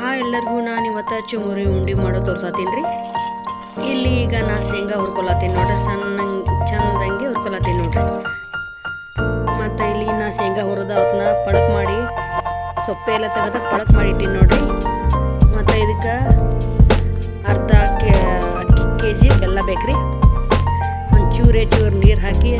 ಹಾ, ಎಲ್ಲರಿಗೂ ನಾನು ಇವತ್ತು ಚುಮುರಿ ಉಂಡೆ ಮಾಡೋ ತೋರ್ಸತ್ತೀನಿ ರೀ ಇಲ್ಲಿ ಈಗ ನಾ ಶೇಂಗಾ ಹುರ್ಕೊಳತ್ತೀನಿ ನೋಡ್ರಿ ಸಣ್ಣ ಚಂದಂಗೆ ಹುರ್ಕೊಳತ್ತೀನಿ ನೋಡ್ರಿ. ಮತ್ತು ಇಲ್ಲಿ ನಾ ಶೇಂಗಾ ಹುರಿದ ಅವತ್ತನ್ನ ಪಡಕ್ ಮಾಡಿ, ಸೊಪ್ಪೆ ಎಲ್ಲ ತೆಗೆದ ಪಡಕ್ ಮಾಡಿ ಇಟ್ಟಿನಿ ನೋಡ್ರಿ. ಮತ್ತು ಇದಕ್ಕೆ ಅರ್ಧ ಕೆ, ಅಕ್ಕಿ ಕೆ ಜಿ ಬೆಲ್ಲ ಬೇಕ್ರಿ. ಒಂಚೂರೇ ಚೂರು ನೀರು ಹಾಕಿ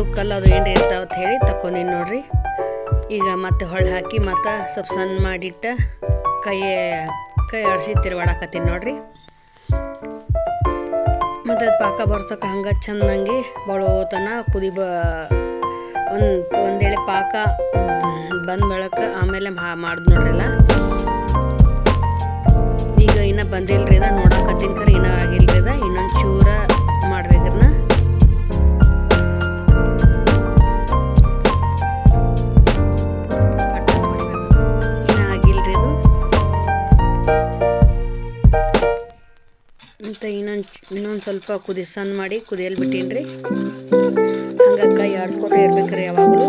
ಅದು ಅದು ಏನು ಇರ್ತಾವ ಅಂತ ಹೇಳಿ ತಕೊಂಡಿನಿ ನೋಡ್ರಿ. ಈಗ ಮತ್ತೆ ಹೊಳ್ಳಿ ಹಾಕಿ ಮತ್ತೆ ಸ್ವಲ್ಪ ಸಣ್ಣ ಮಾಡಿಟ್ಟ ಕೈ ಕೈ ಆಡಿಸಿ ತಿರ್ವಾಡಕತ್ತೀನಿ ನೋಡ್ರಿ. ಮತ್ತು ಅದು ಪಾಕ ಬರ್ತಕ್ಕ ಹಂಗೆ ಚೆಂದಂಗೆ ಬಳೋತನ ಕುದಿ ಬ, ಒಂದು ಒಂದೇಳೆ ಪಾಕ ಬಂದ ಬೆಳಕ ಆಮೇಲೆ ಮಾಡ್ದು ನೋಡ್ರಿಲ್ಲ. ಈಗ ಇನ್ನೂ ಬಂದಿಲ್ಲ ರೀ ಇದ ಅಂತ ಇನ್ನೊಂದು ಇನ್ನೊಂದು ಸ್ವಲ್ಪ ಕುದಿ ಸಣ್ಣ ಮಾಡಿ ಕುದಿಯಲ್ ರೀ ಹಂಗೆ ಕೈ ಆಡಿಸ್ಕೊಂಡೇ ಇರ್ಬೇಕ್ರಿ ಯಾವಾಗಲೂ.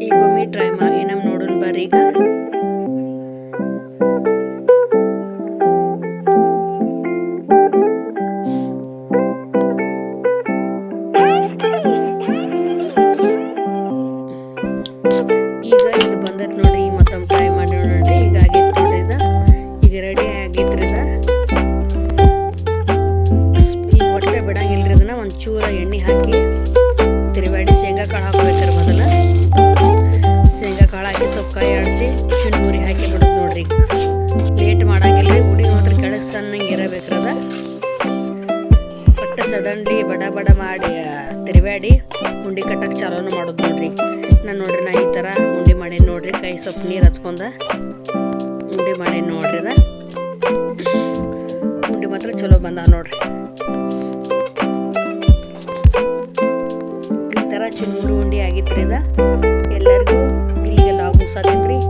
ಈಗ ಒಮ್ಮೆ ಟ್ರೈ ಮಾಡಿ ನಮ್ಮ ನೋಡೋಣ ಬರ್ರಿ ಈಗ ಬಿಡಂಗಿಲ್ರಿ ಇದನ್ನ ಒಂದು ಚೂರ ಎಣ್ಣೆ ಹಾಕಿ ತಿರುವಾಡಿ ಶೇಂಗಾ ಕಾಳು ಹಾಕ್ಬೇಕ್ರಿ ಮೊದಲು. ಶೇಂಗಾ ಕಾಳು ಹಾಕಿ ಸೊಪ್ಪು ಕಾಯಿ ಆಡಿಸಿ ಚುನ್ಮುರಿ ಹಾಕಿ ಬಿಡೋದು ನೋಡ್ರಿ. ಲೇಟ್ ಮಾಡೋಂಗಿಲ್ಲ ಉಡಿ ನೋಡ್ರಿ ಕೆಳಗೆ ಸಣ್ಣಂಗೆ ಇರಬೇಕ್ರದ ಒಟ್ಟು ಸಡನ್ಲಿ ಬಡ ಬಡ ಮಾಡಿ ತಿರುವಾಡಿ ಉಂಡಿ ಕಟ್ಟಕ್ಕೆ ಚಾಲೂನು ಮಾಡೋದು ನೋಡ್ರಿ. ನಾನು ನೋಡ್ರಿ ನಾ ಈ ಥರ ಉಂಡಿ ಮಾಡೀನಿ ನೋಡ್ರಿ, ಕೈ ಸೊಪ್ಪು ನೀರು ಹಚ್ಕೊಂಡ ಉಂಡೆ ಮಾಡೀನಿ ನೋಡ್ರಿ ಅದ. ಉಂಡೆ ಮಾತ್ರ ಚಲೋ ಬಂದ ನೋಡ್ರಿ. ಈ ಉಂಡಿ ಆಗಿತ್ರಿ ಅದ ಎಲ್ಲರಿಗೂ ಇಲ್ಲಿಗೆ ಲಾಗ್ ಬಾಯ್